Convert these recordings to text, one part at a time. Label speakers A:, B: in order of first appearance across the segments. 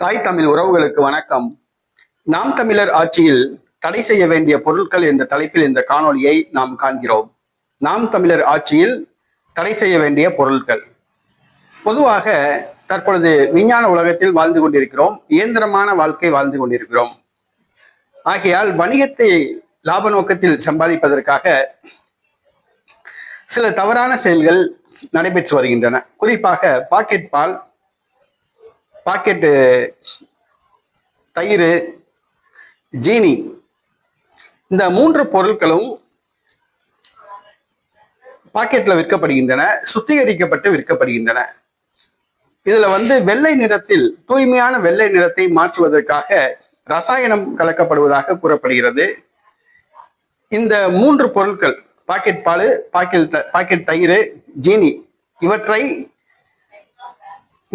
A: தாய் தமிழ் உறவுகளுக்கு வணக்கம். நாம் தமிழர் ஆட்சியில் தடை செய்ய வேண்டிய பொருட்கள் என்ற தலைப்பில் இந்த காணொலியை நாம் காண்கிறோம். நாம் தமிழர் ஆட்சியில் தடை செய்ய வேண்டிய பொருட்கள். பொதுவாக தற்பொழுது விஞ்ஞான உலகத்தில் வாழ்ந்து கொண்டிருக்கிறோம் இயந்திரமான வாழ்க்கை வாழ்ந்து கொண்டிருக்கிறோம். ஆகையால் வணிகத்தை லாப நோக்கத்தில் சம்பாதிப்பதற்காக சில தவறான செயல்கள் நடைபெற்று வருகின்றன. குறிப்பாக பாக்கெட் பால் பாக்கெட்டு தயிர் ஜீனி இந்த மூன்று பொருட்களும் பாக்கெட்ல விற்கப்படுகின்றன சுத்திகரிக்கப்பட்டு விற்கப்படுகின்றன. இதுல வந்து வெள்ளை நிறத்தில் தூய்மையான வெள்ளை நிறத்தை மாற்றுவதற்காக ரசாயனம் கலக்கப்படுவதாக கூறப்படுகிறது. இந்த மூன்று பொருட்கள் பாக்கெட் பால் பாக்கெட் த- பாக்கெட் தயிர் ஜீனி இவற்றை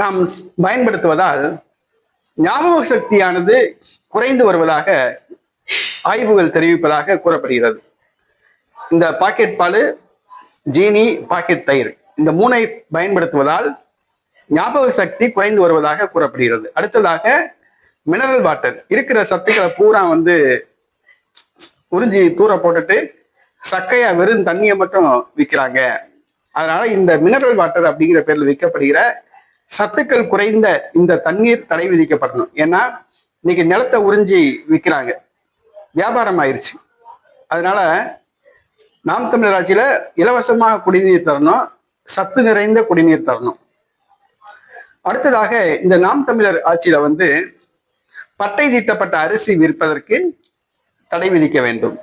A: நாம் பயன்படுத்துவதால் ஞாபக சக்தியானது குறைந்து வருவதாக ஆய்வுகள் தெரிவிப்பதாக கூறப்படுகிறது. இந்த பாக்கெட் பால் ஜீனி பாக்கெட் தயிர். இந்த மூனை பயன்படுத்துவதால் ஞாபக சக்தி குறைந்து வருவதாக கூறப்படுகிறது. அடுத்ததாக மினரல் வாட்டர் இருக்கிற சத்துக்களை பூரா வந்து உறிஞ்சி தூர போட்டுட்டு சக்கையா வெறும் தண்ணியை மட்டும் விற்கிறாங்க. அதனால இந்த மினரல் வாட்டர் அப்படிங்கிற பேர்ல விற்கப்படுகிற சத்துக்கள் குறைந்த இந்த தண்ணீர் தடை விதிக்கப்படணும். ஏன்னா இன்னைக்கு நிலத்தை உறிஞ்சி விற்கிறாங்க வியாபாரம் ஆயிடுச்சு அதனால நாம் தமிழர் ஆட்சியில இலவசமாக குடிநீர் தரணும். சத்து நிறைந்த குடிநீர் தரணும். அடுத்ததாக இந்த நாம் தமிழர் ஆட்சியில வந்து பட்டை தீட்டப்பட்ட அரிசி விற்பதற்கு தடை விதிக்க வேண்டும்.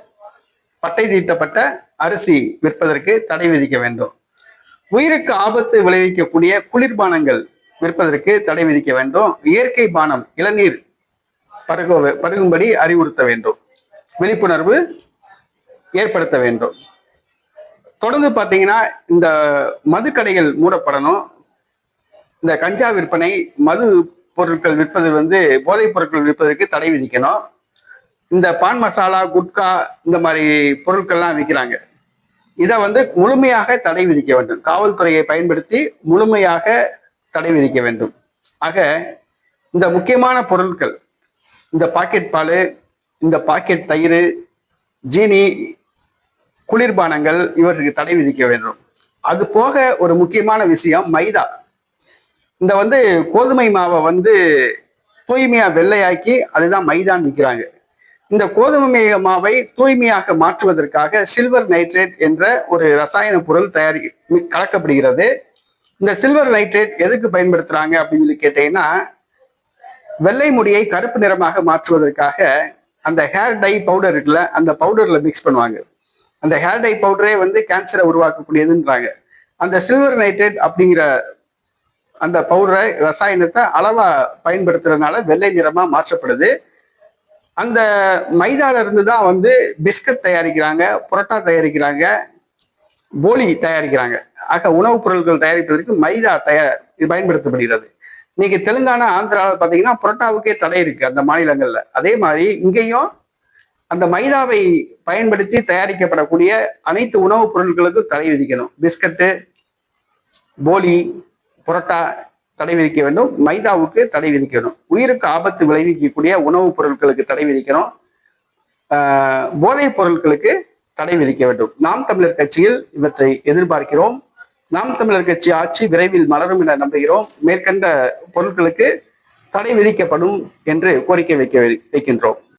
A: பட்டை தீட்டப்பட்ட அரிசி விற்பதற்கு தடை விதிக்க வேண்டும். உயிருக்கு ஆபத்து விளைவிக்கக்கூடிய குளிர்பானங்கள் விற்பதற்கு தடை விதிக்க வேண்டும். இயற்கை பானம் இளநீர் பருக பருகும்படி அறிவுறுத்த வேண்டும். விழிப்புணர்வு ஏற்படுத்த வேண்டும். தொடர்ந்து பார்த்தீங்கன்னா இந்த மதுக்கடைகள் மூடப்படணும். இந்த கஞ்சா விற்பனை மது பொருட்கள் விற்பது வந்து போதைப் பொருட்கள் விற்பதற்கு தடை விதிக்கணும். இந்த பான் மசாலா குட்கா இந்த மாதிரி பொருட்கள்லாம் விற்கிறாங்க. இதை வந்து முழுமையாக தடை விதிக்க வேண்டும். காவல்துறையை பயன்படுத்தி முழுமையாக தடை விதிக்க வேண்டும். ஆக இந்த முக்கியமான பொருட்கள் இந்த பாக்கெட் பால் இந்த பாக்கெட் தயிர் ஜீனி குளிர்பானங்கள் இவற்றுக்கு தடை விதிக்க வேண்டும். அது போக ஒரு முக்கியமான விஷயம் மைதா. இந்த வந்து கோதுமை மாவை வந்து தூய்மையா வெள்ளையாக்கி அதுதான் மைதான் விற்கிறாங்க. இந்த கோதுமை மாவை தூய்மையாக மாற்றுவதற்காக சில்வர் நைட்ரேட் என்ற ஒரு ரசாயன பொருள் தயாரி கலக்கப்படுகிறது. இந்த சில்வர் நைட்ரேட் எதுக்கு பயன்படுத்துறாங்க அப்படின்னு சொல்லி கேட்டீங்கன்னா வெள்ளை முடியை கருப்பு நிறமாக மாற்றுவதற்காக அந்த ஹேர் டை பவுடர் இருக்குல்ல அந்த பவுடர்ல மிக்ஸ் பண்ணுவாங்க. அந்த ஹேர் டை பவுடரே வந்து கேன்சரை உருவாக்கக்கூடியதுன்றாங்க. அந்த சில்வர் நைட்ரேட் அப்படிங்கிற அந்த பவுடரை ரசாயனத்தை அளவா பயன்படுத்துறதுனால வெள்ளை நிறமா மாற்றப்படுது. அந்த மைதால இருந்து தான் வந்து பிஸ்கட் தயாரிக்கிறாங்க புரோட்டா தயாரிக்கிறாங்க. போலி தயாரிக்கிறாங்க. ஆக உணவுப் பொருட்கள் தயாரிப்பதற்கு மைதா தயார் இது பயன்படுத்தப்படுகிறது. இன்னைக்கு தெலுங்கானா ஆந்திராவில் பார்த்தீங்கன்னா புரோட்டாவுக்கே தடை இருக்கு அந்த மாநிலங்கள்ல. அதே மாதிரி இங்கேயும் அந்த மைதாவை பயன்படுத்தி தயாரிக்கப்படக்கூடிய அனைத்து உணவுப் பொருட்களுக்கும் தடை விதிக்கணும். பிஸ்கட்டு போலி புரோட்டா தடை விதிக்க வேண்டும். மைதாவுக்கு தடை விதிக்கணும். உயிருக்கு ஆபத்து விளைவிக்கக்கூடிய உணவுப் பொருட்களுக்கு தடை விதிக்கணும். போதைப் பொருட்களுக்கு தடை விதிக்க வேண்டும். நாம் தமிழர் கட்சியில் இவற்றை எதிர்பார்க்கிறோம். நாம் தமிழர் கட்சி ஆட்சி விரைவில் மலரும் என நம்புகிறோம். மேற்கண்ட பொருட்களுக்கு தடை விதிக்கப்படும் என்று கோரிக்கை வைக்க வைக்கின்றோம்.